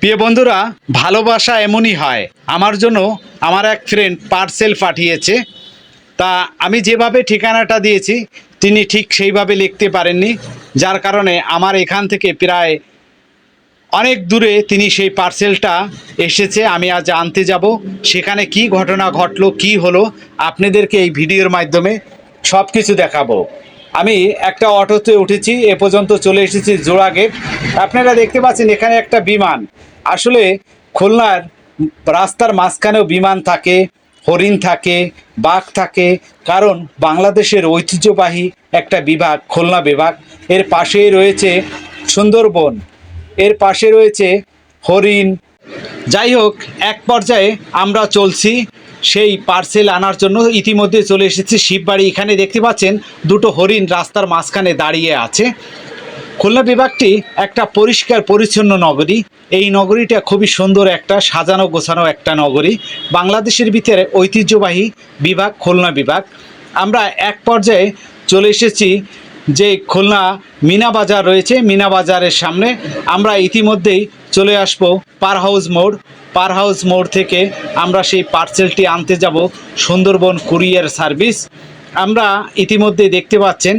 প্রিয় বন্ধুরা, ভালোবাসা এমনই হয়। আমার জন্য আমার এক ফ্রেন্ড পার্সেল পাঠিয়েছে। তা আমি যেভাবে ঠিকানাটা দিয়েছি, তিনি ঠিক সেইভাবে লিখতে পারেননি, যার কারণে আমার এখান থেকে প্রায় অনেক দূরে তিনি সেই পার্সেলটা এসেছে, আমি আজ আনতে যাব। সেখানে কি ঘটনা ঘটলো, কি হলো, আপনাদেরকে এই ভিডিওর মাধ্যমে সব কিছু দেখাবো। আমি একটা অটোতে উঠেছি, এ পর্যন্ত চলে এসেছি জোড়া গেট। আপনারা দেখতে পাচ্ছেন এখানে একটা বিমান। আসলে খুলনার রাস্তার মাঝখানেও বিমান থাকে, হরিণ থাকে, বাঘ থাকে, কারণ বাংলাদেশের ঐতিহ্যবাহী একটা বিভাগ, খুলনা বিভাগ। এর পাশেই রয়েছে সুন্দরবন, এর পাশে রয়েছে হরিণ। যাই হোক, এক পর্যায়ে আমরা চলছি। সেই পার্সেল আনার জন্য ইতিমধ্যে চলে এসেছি শিববাড়ি। এখানে দেখতে পাচ্ছেন দুটো হরিণ রাস্তার মাঝখানে দাঁড়িয়ে আছে। খুলনা বিভাগটি একটা পরিষ্কার, পরিচ্ছন্ন নগরী। এই নগরীটা খুবই সুন্দর একটা, সাজানো, গোছানো একটা নগরী। বাংলাদেশের ভিতরে ঐতিহ্যবাহী বিভাগ খুলনা বিভাগ। আমরা এক পর্যায়ে চলে এসেছি যে খুলনা মিনা বাজার রয়েছে, মিনা বাজারের সামনে। আমরা ইতিমধ্যেই চলে আসব পার হাউস মোড়। পার হাউস মোড় থেকে আমরা সেই পার্সেলটি আনতে যাব সুন্দরবন কুরিয়ার সার্ভিস। আমরা ইতিমধ্যে দেখতে পাচ্ছেন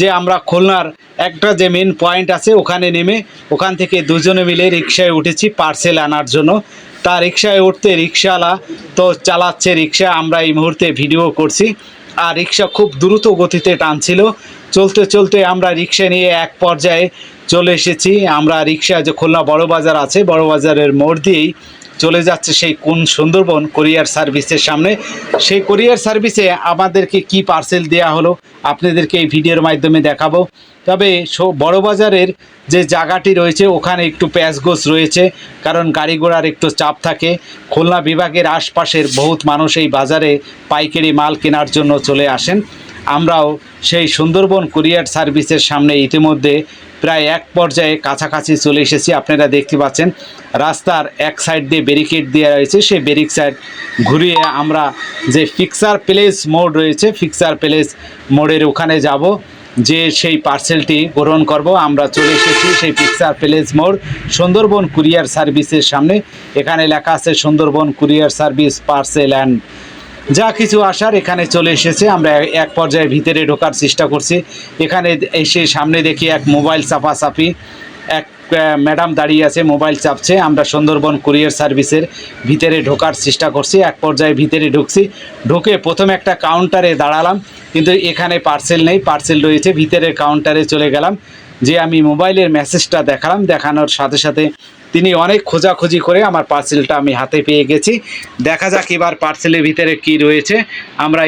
যে আমরা খুলনার একটা যে মেন পয়েন্ট আছে, ওখানে নেমে ওখান থেকে দুজনে মিলে রিক্সায় উঠেছি পার্সেল আনার জন্য। তা রিক্সায় উঠতে রিক্সাওয়ালা তো চালাচ্ছে রিক্সা আমরা এই মুহূর্তে ভিডিও করছি। আর রিক্সা খুব দ্রুত গতিতে টানছিল। চলতে চলতে আমরা রিক্সা নিয়ে এক পর্যায়ে চলে এসেছি। আমরা রিক্সা যে খুলনা বড় বাজার আছে, বড় বাজারের মোড় দিয়েই চলে যাচ্ছে সেই কোন সুন্দরবন কোরিয়ার সার্ভিসের সামনে। সেই কোরিয়ার সার্ভিসে আমাদেরকে কি পার্সেল দেয়া হলো, আপনাদেরকে এই ভিডিওর মাধ্যমে দেখাবো। তবে বড় বাজারের যে জায়গাটি রয়েছে, ওখানে একটু প্যাচগোছ রয়েছে, কারণ গাড়ি ঘোড়ার একটু চাপ থাকে। খুলনা বিভাগের আশপাশের বহুত মানুষ এই বাজারে পাইকারি মাল কেনার জন্য চলে আসেন। আমরাও সেই সুন্দরবন কুরিয়ার সার্ভিসের সামনে ইতিমধ্যে প্রায় এক পর্যায়ে কাছাকাছি চলে এসেছি। আপনারা দেখতে পাচ্ছেন, রাস্তার এক সাইড দিয়ে ব্যারিকেড দেওয়া রয়েছে। সেই ব্যারিক সাইড ঘুরিয়ে আমরা যে ফিক্সার প্লেস মোড় রয়েছে ফিক্সার প্লেস মোড়ের ওখানে যাব। যে সেই পার্সেলটি গ্রহণ করব, আমরা চলে এসেছি সেই পিকচার প্লেস মোড় সুন্দরবন কুরিয়ার সার্ভিসের সামনে। এখানে লেখা আছে Sundarban courier service parcel and যা কিছু আসার এখানে চলে এসেছে। আমরা এক পর্যায়ে ভিতরে ঢোকার চেষ্টা করছি। এখানে এসে সামনে দেখি এক মোবাইল চাপাচাপি। এক ম্যাডাম দাঁড়িয়ে আছে, মোবাইল চাপছে। আমরা সুন্দরবন কুরিয়ার সার্ভিসের ভিতরে ঢোকার চেষ্টা করছি। এক পর্যায়ে ভিতরে ঢুকছি। ঢুকে প্রথমে একটা কাউন্টারে দাঁড়ালাম। কিন্তু এখানে পার্সেল নেই। পার্সেল রয়েছে। ভিতরের কাউন্টারে চলে গেলাম। যে আমি মোবাইলের মেসেজটা দেখালাম। দেখানোর সাথে সাথে তিনি অনেক খোঁজাখুঁজি করে আমার পার্সেলটা আমি হাতে পেয়ে গেছি। দেখা যাক এবার পার্সেলের ভিতরে কি রয়েছে। আমরা